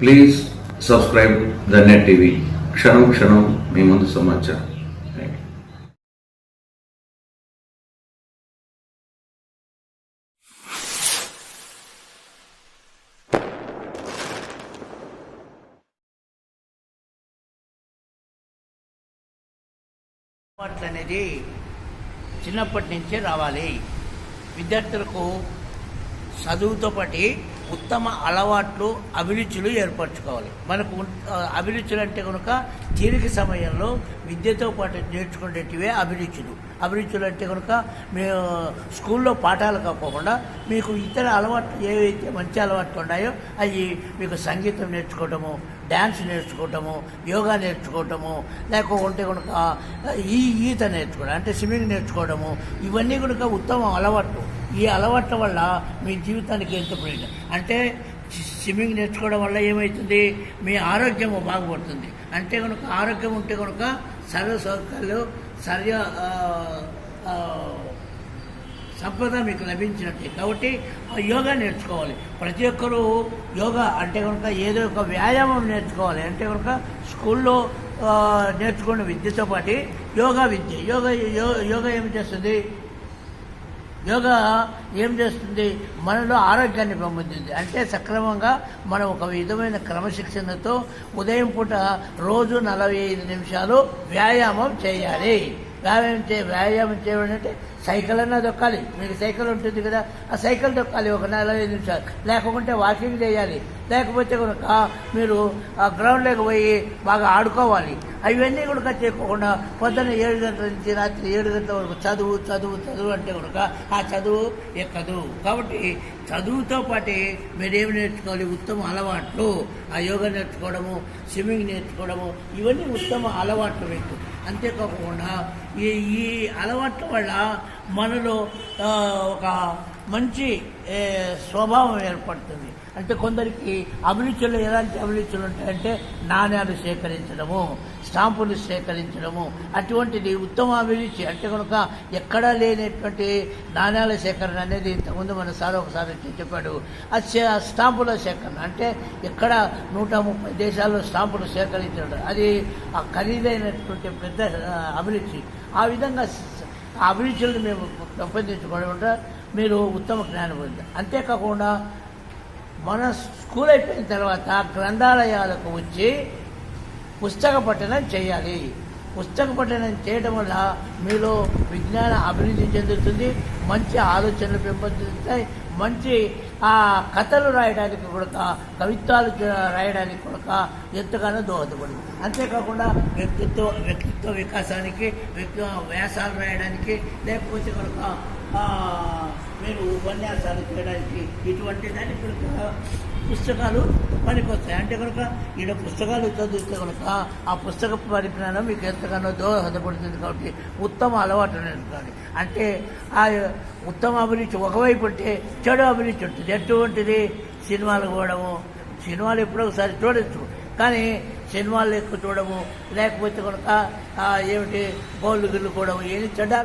Please subscribe the net TV క్షణం క్షణం మీ ముందు సమాచారం. అనేది చిన్నప్పటి నుంచే రావాలి. విద్యార్థులకు చదువుతో పాటు ఉత్తమ అలవాట్లు అభిరుచులు ఏర్పరచుకోవాలి. మనకు అభిరుచులు అంటే కనుక తీరిక సమయంలో విద్యతో పాటు నేర్చుకునేటివే అభిరుచులు. అభిరుచులు అంటే కనుక మేము స్కూల్లో పాఠాలు కాకుండా మీకు ఇతర అలవాట్లు ఏవైతే మంచి అలవాట్లు ఉన్నాయో అవి మీకు సంగీతం నేర్చుకోవడము డ్యాన్స్ నేర్చుకోవటము యోగా నేర్చుకోవటము లేకుంటే కనుక ఈ ఈత నేర్చుకోవడం అంటే స్విమ్మింగ్ నేర్చుకోవడము ఇవన్నీ కనుక ఉత్తమ అలవాట్లు. ఈ అలవాట్ల వల్ల మీ జీవితానికి ఎంత ప్రయోజనం? అంటే స్విమ్మింగ్ నేర్చుకోవడం వల్ల ఏమవుతుంది మీ ఆరోగ్యము బాగుపడుతుంది. అంటే కనుక ఆరోగ్యం ఉంటే కనుక సర్వ సౌకర్యాలు సర్వ సంపద మీకు లభించినట్టే. కాబట్టి ఆ యోగా నేర్చుకోవాలి. ప్రతి ఒక్కరూ యోగా అంటే కనుక ఏదో ఒక వ్యాయామం నేర్చుకోవాలి. అంటే కనుక స్కూల్లో నేర్చుకున్న విద్యతో పాటు యోగా విద్య. యోగా యో- యోగా ఏమి చేస్తుంది? యోగా ఏం చేస్తుంది? మనలో ఆరోగ్యాన్ని పెంపొందింది. అంటే సక్రమంగా మనం ఒక విధమైన క్రమశిక్షణతో ఉదయం పూట రోజు నలభై ఐదు నిమిషాలు వ్యాయామం చేయాలి. వ్యాయామం చే వ్యాయామం చేయడం అంటే సైకిల్ అన్నా దొక్కాలి. మీకు సైకిల్ ఉంటుంది కదా ఆ సైకిల్ దొక్కాలి ఒక నలభై ఐదు నిమిషాలు. లేకుంటే వాకింగ్ చేయాలి. లేకపోతే కనుక మీరు ఆ గ్రౌండ్లోకి పోయి బాగా ఆడుకోవాలి. అవన్నీ కూడా చేయకుండా పొద్దున్న ఏడు గంటల నుంచి రాత్రి ఏడు గంటల వరకు చదువు చదువు చదువు అంటే కనుక ఆ చదువు ఎక్కదు. కాబట్టి చదువుతో పాటు మీరేమి నేర్చుకోవాలి? ఉత్తమ అలవాట్లు. ఆ యోగా నేర్చుకోవడము స్విమ్మింగ్ నేర్చుకోవడము ఇవన్నీ ఉత్తమ అలవాట్లు మీకు. అంతేకాకుండా ఈ ఈ అలవాట్ల వల్ల మనలో ఒక మంచి స్వభావం ఏర్పడుతుంది. అంటే కొందరికి అభిరుచులు ఎలాంటి అభిరుచులు ఉంటాయంటే నాణ్యాలు సేకరించడము స్టాంపులు సేకరించడము అటువంటిది ఉత్తమ అభిరుచి అంటే కనుక ఎక్కడా లేనటువంటి నాణ్యాల సేకరణ అనేది ఇంతకుముందు మన సార్ ఒకసారి చెప్పాడు. ఆ స్టాంపుల సేకరణ. అంటే ఎక్కడ నూట ముప్పై దేశాల్లో స్టాంపులు సేకరించడం. అది ఆ ఖరీదైనటువంటి పెద్ద అభిరుచి ఆ విధంగా అభిరుచులను మేము పెంపొందించుకోవడం వల్ల మీరు ఉత్తమ జ్ఞానం పొందారు అంతేకాకుండా మన స్కూల్ అయిపోయిన తర్వాత గ్రంథాలయాలకు వచ్చి పుస్తక పఠనం చేయాలి. పుస్తక పఠనం చేయడం వల్ల మీలో విజ్ఞాన అభివృద్ధి చెందుతుంది మంచి ఆలోచనలు పెంపొందుతాయి మంచి ఆ కథలు రాయడానికి కూడా కవిత్వాలు రాయడానికి కూడా ఎంతగానో దోహదపడింది అంతేకాకుండా వ్యక్తిత్వ వ్యక్తిత్వ వికాసానికి వ్యక్తి వ్యాసాలు రాయడానికి లేకపోతే కనుక మీరు ఉపన్యాసాలు చేయడానికి ఇటువంటి దాన్ని పుస్తకాలు పనికొస్తాయి. అంటే కనుక ఈడ పుస్తకాలు చదివితే కనుక ఆ పుస్తక పరిజ్ఞానం మీకు ఎంతగానో దోహదపడుతుంది కాబట్టి ఉత్తమ అలవాటు నేర్చుకోవాలి అంటే ఆ ఉత్తమ అభిరుచి ఒకవైపు ఉంటే చెడు అభిరుచి ఉంటుంది. ఎటువంటిది? సినిమాలు పోవడము. సినిమాలు ఎప్పుడో ఒకసారి చూడొచ్చు. కానీ సినిమాలు ఎక్కువ చూడము. లేకపోతే కనుక ఏమిటి గోళ్ళు గిల్లుకోవడం ఏమి చెడ్డ